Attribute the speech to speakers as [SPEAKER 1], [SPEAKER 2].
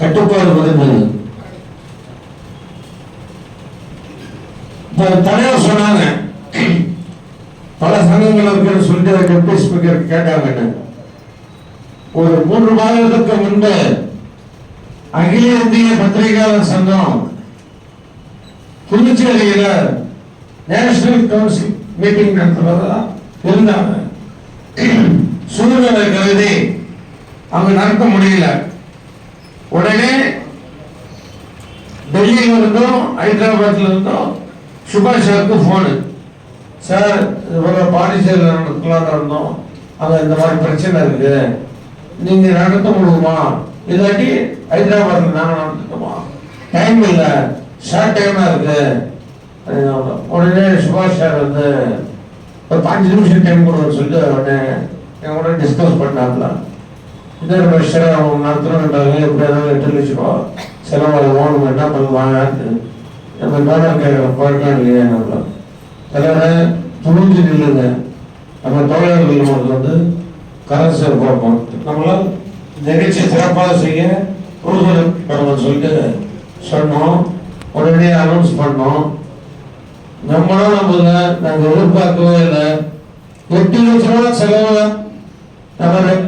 [SPEAKER 1] கட்டுப்பாடு வருகிறது தலைவர் சொன்னாங்க பல சங்கங்கள் இருக்குன்னு சொல்லிட்டு டெப்டி ஸ்பீக்கர் கேட்டாங்க ஒரு மூன்று மாதத்துக்கு முன்பு அகில இந்திய பத்திரிகையாளர் சங்கம் புதுச்சேரியில நேஷனல் கவுன்சில் மீட்டிங் நடத்துறதா இருந்தாங்க. சூழ்நிலை கருதி அவங்க நடத்த முடியல. உடனே டெல்லியில இருந்தும் ஹைதராபாத்ல இருந்தும் சுபாஷ் சாருக்கு போனு சார் இது பாண்டிச்சேரியில் நடத்தலாம்னு இருந்தோம். அங்கே இந்த மாதிரி பிரச்சனை இருக்கு நீங்க நடத்த முடியுமா? இல்லாட்டி ஹைதராபாத்ல நாங்க நடந்துட்டோமா டைம் இல்லை. ஷார்ட் டைமா இருக்கு. உடனே சுபாஷ் சார் வந்து ஒரு பாஞ்சு நிமிஷம் டைம் கொடுன்னு சொல்லிட்டு உடனே என் கூட டிஸ்கஸ் பண்ணாங்களா இன்னொரு வருஷம் அவங்க நடத்துறோம்ன்றாங்க எப்படி ஏதாவது எட்டு லட்சம் ரூபா செலவாகும் என்ன பண்ணுவாங்க நம்ம டோனர் கேட்குற பழக்கம் இல்லையா நம்மள தலைவரை துணிஞ்சு நில்லுங்க. நம்ம தோழர்கள் நமக்கு வந்து கரன்சி பார்ப்போம் நம்மளால் நிகழ்ச்சி சிறப்பாக செய்ய ஊர்வலம் பண்ணணும்னு சொல்லிட்டு சொன்னோம். உடனே அனௌன்ஸ் பண்ணோம். நம்மளும் நம்பல நாங்கள் எதிர்பார்க்கவே இல்லை. எட்டு லட்சம் ரூபா செலவு நம்ம